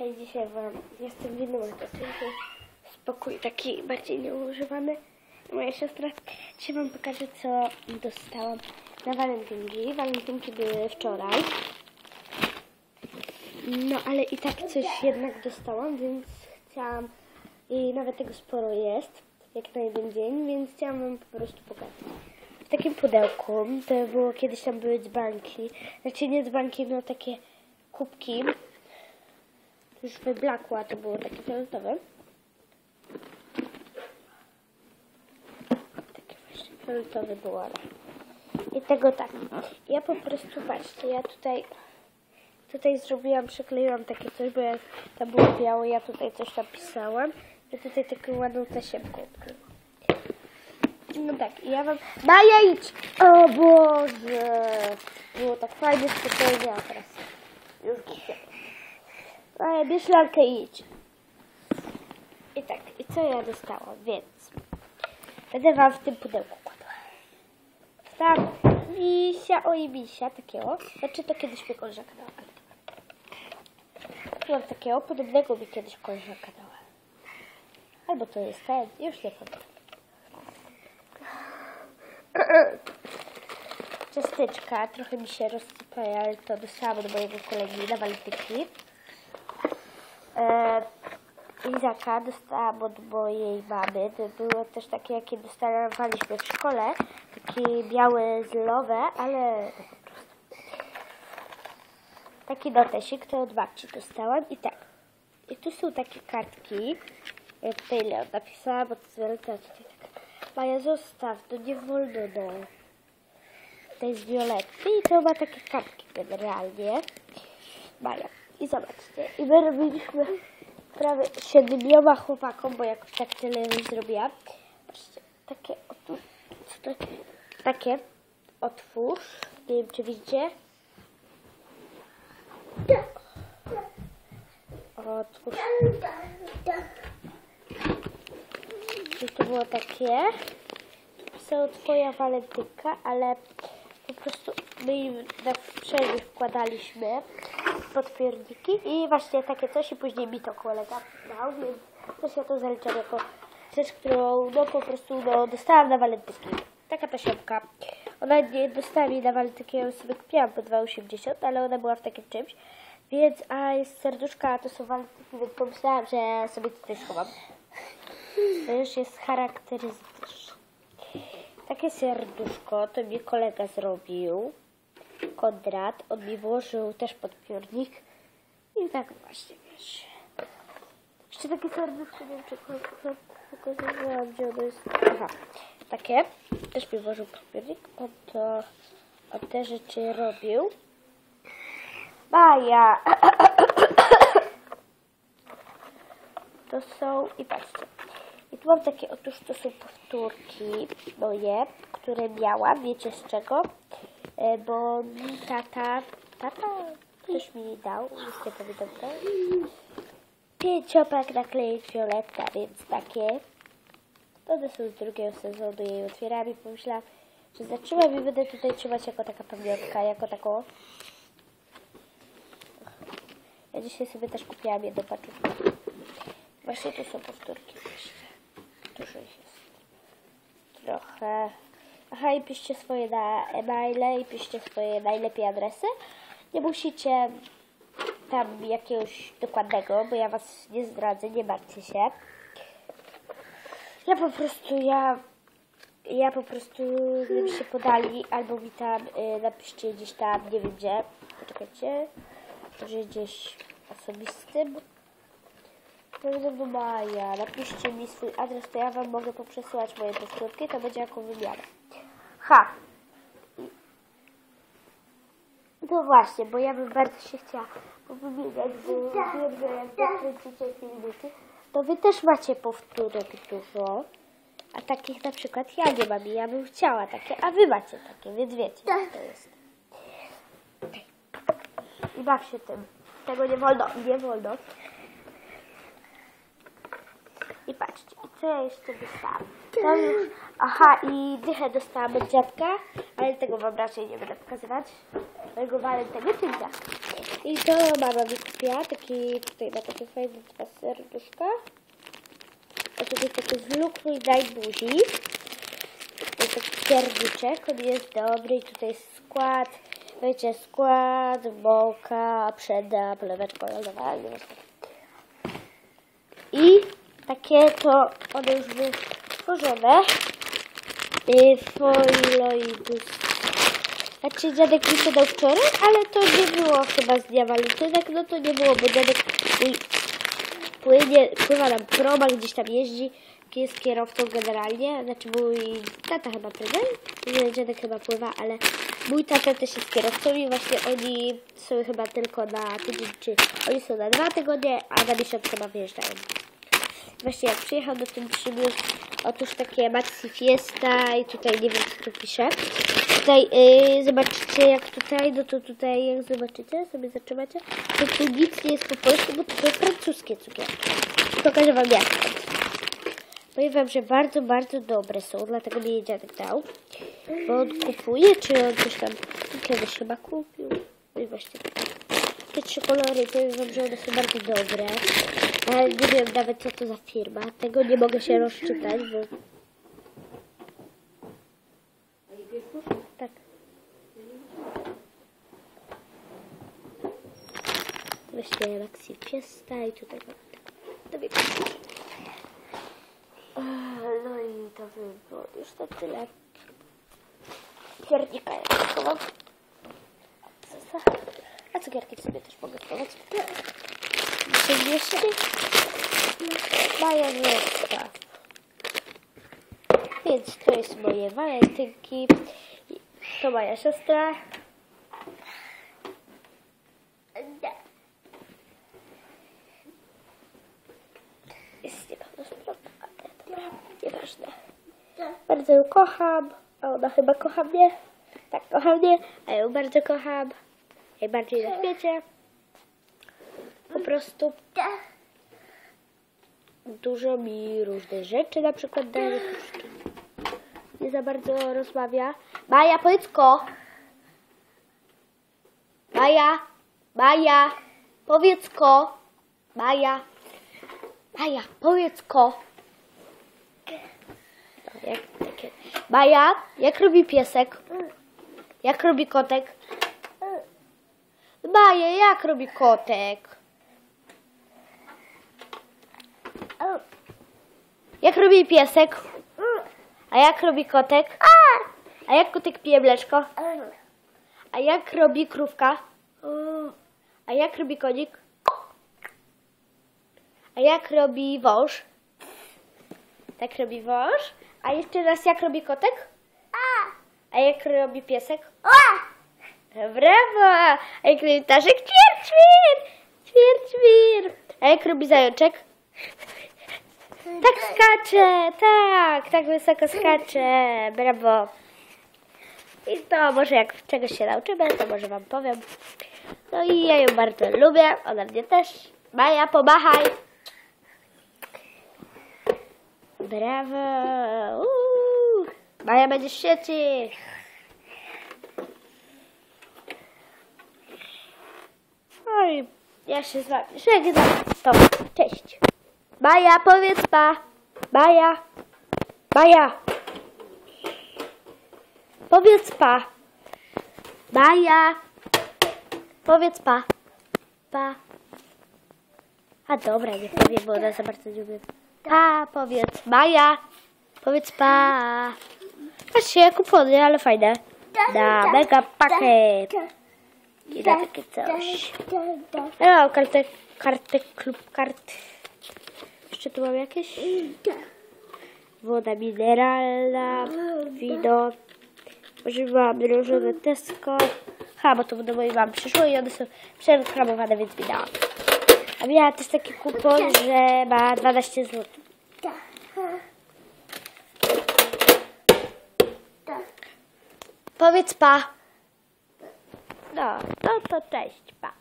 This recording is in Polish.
Hej, dzisiaj wam jestem w innym odcinku. Spokój taki bardziej nieużywany. Moja siostra. Dzisiaj wam pokażę, co dostałam na walentynki. Walentynki były wczoraj. No, ale i tak coś jednak dostałam, więc chciałam... I nawet tego sporo jest, jak na jeden dzień, więc chciałam wam po prostu pokazać. W takim pudełku, to było kiedyś tam były dzbanki. Znaczy nie dzbanki, no takie kubki. Już wyblakło, a to było takie fioletowe. Takie właśnie fioletowe było, ale... I tego tak. Ja po prostu, patrzcie, ja tutaj... Tutaj zrobiłam, przykleiłam takie coś, bo ja, tam było białe, ja tutaj coś napisałam. I tutaj taką ładną odkryłam. No tak, ja wam... Maja! O Boże! Było tak fajnie, spokojnie, a teraz już idzie. Maja, bierz lalkę i idź. I tak, i co ja dostałam, więc... Będę wam w tym pudełku kładła. Tam misia, oj misia, takiego. Znaczy to kiedyś mi koleżanka dała. Mam takiego, podobnego mi kiedyś koleżanka dała. Albo to jest ten, już nie pamiętam. Ciasteczka, trochę mi się rozsypają, ale to dostałam od mojego kolegi na walentynki. Lizaka dostałam od mojej mamy. To było też takie, jakie dostawaliśmy w szkole. Takie białe, zylowe, ale. Taki notesik, to od babci dostałam i tak. I tu są takie kartki. Ja tutaj Leon napisałam, bo to tutaj taka. Maja, zostaw, to nie wolno, no. To jest Violetty i to ma takie kartki generalnie. Maja. I zobaczcie. I my robiliśmy prawie siedmioma chłopakom, bo jak tak tyle już zrobiłam. Patrzcie, takie otu, to, takie otwórz. Nie wiem, czy widzicie. Otwórz. I to było takie. Są twoja walentynka, ale po prostu my im na przerwie wkładaliśmy potwierniki i właśnie takie coś i później mi to kolega dał, więc też ja to zaliczam jako rzecz, którą no po prostu no, dostałam na walentynki. Taka tasiemka. Ona nie dostała mi na walentynki, ja sobie kupiłam po 2,80, ale ona była w takim czymś. Więc, a jest serduszka, to są walentynki, więc pomyślałam, że sobie tutaj schowam. To już jest charakterystyczne. Takie serduszko to mi kolega zrobił. Konrad. On mi włożył też podpiórnik. I tak właśnie, wiesz. Jeszcze takie serduszko, nie wiem czy pokazywałam, gdzie ono jest. Aha, takie. Też mi włożył podpiórnik. On to, on te rzeczy robił. Maja. To są, i patrzcie. I tu mam takie, otóż to są powtórki moje, które miałam, wiecie z czego? E, Bo tata, tata ktoś mi dał, nie pamiętam to. Pięciopek naklejek Violetta, więc takie. One są z drugiego sezonu, jej otwieram i pomyślałam, że zatrzymam i będę tutaj trzymać jako taka pamiątka, jako taką. Ja dzisiaj sobie też kupiłam jedną paczówkę. Właśnie tu są powtórki jeszcze. Dużo ich jest. Trochę. I piszcie swoje e-maile i piszcie swoje najlepiej adresy. Nie musicie tam jakiegoś dokładnego, bo ja was nie zdradzę, nie martwcie się. Ja po prostu, ja, ja po prostu, gdybyście podali, albo mi tam y, napiszcie gdzieś tam, nie wiem gdzie, poczekajcie, może gdzieś osobistym. Pewno do Maja. Napiszcie mi swój adres, to ja wam mogę poprzesyłać moje powtórki, to będzie jako wymiana. Ha! No właśnie, bo ja bym bardzo się chciała powymieniać, bo wiem, że jak zakręcicie filmiki, to wy też macie powtórek dużo. A takich na przykład ja nie mam i ja bym chciała takie, a wy macie takie, więc wiecie, jak to jest. I baw się tym. Tego nie wolno, nie wolno. I patrzcie, i co ja jeszcze dostałam? Już, aha, i dychę dostałam od dziadka, ale tego wam raczej nie będę pokazywać. Mojego walentynka. I to mama mi kupiła, taki, tutaj ma takie fajne dwa serduszka. A tutaj taki zlukruj daj buzi. To jest taki pierniczek, on jest dobry i tutaj jest skład, wiecie, skład, mąka, przeda, poleweczka lodowa. I takie to one już były stworzone. I foiloidus. Znaczy dziadek mi to dał wczoraj, ale to nie było chyba z dnia walentynek, no to nie było, bo dziadek płynie, pływa nam proma, gdzieś tam jeździ, jest kierowcą generalnie, znaczy mój tata chyba pływa, dziadek chyba pływa, ale mój tata też jest kierowcą i właśnie oni są chyba tylko na tydzień, czy oni są na dwa tygodnie, a na miesiąc chyba wyjeżdżają. Właśnie jak przyjechał do tym przybył, otóż takie Maxi Fiesta i tutaj nie wiem co tu pisze. Tutaj yy, zobaczycie jak tutaj, no to tutaj jak zobaczycie, sobie zatrzymacie, to tu nic nie jest po polsku, bo to są francuskie cukierki. Pokażę wam jak. Powiem wam, że bardzo, bardzo dobre są, dlatego mi je dziadek dał. Bo on kupuje, czy on coś tam kiedyś chyba kupił. No i właśnie te trzy kolory, powiem wam, że one są bardzo dobre. Ale nie wiem nawet co to za firma. Tego nie mogę się rozczytać, bo... Tak. Właśnie Maxi Fiesta i tutaj mam tak. No i to by było już to tyle. Piernika ja schowam. A cukierki sobie też mogę schować. Czy jeszcze? Majonezka. Więc to jest moje walentynki. To moja siostra. Jest niepełnosprawna, ale dobra, nieważne. Bardzo ją kocham, a ona chyba kocha mnie. Tak, kocha mnie, a ją bardzo kocham. Najbardziej na świecie. Po prostu dużo mi różne rzeczy na przykład daje. Nie za bardzo rozmawia. Maja, powiedz ko. Maja, Maja, powiedz ko. Maja, Maja, powiedz ko. No, jak, takie. Maja, jak robi piesek? Jak robi kotek? Maja, jak robi kotek? Jak robi piesek? A jak robi kotek? A jak kotek pije mleczko? A jak robi krówka? A jak robi konik? A jak robi wąż? Tak robi wąż. A jeszcze raz jak robi kotek? A jak robi piesek? A jak robi ptaszek? Ćwir, ćwir! Ćwir, ćwir! A jak robi zajączek? Tak skacze, tak, tak wysoko skacze, brawo. I to może jak czegoś się nauczymy, to może wam powiem. No i ja ją bardzo lubię, ona mnie też. Maja, pomachaj. Brawo. Uuu. Maja będziesz w sieci. Oj, ja się z wami żegnam. To, cześć. Maja, powiedz pa. Maja. Maja. Powiedz pa. Maja. Powiedz pa. Pa. A dobra, nie powiem, bo ona za bardzo nie umie. Pa, powiedz. Maja. Powiedz pa. Patrzcie, kupony, ale fajne. Na mega pakiet. I na takie coś. Ja mam kartę, kartę, klub kart. Jeszcze tu mam jakieś? Woda mineralna, wino. Używam mrożone Tesco. Ha, bo to do mojej mamy przyszło i one są przereklamowane, więc mi dałam. A miała też taki kupon, że ma 12 zł. Powiedz pa. No, no to cześć, pa.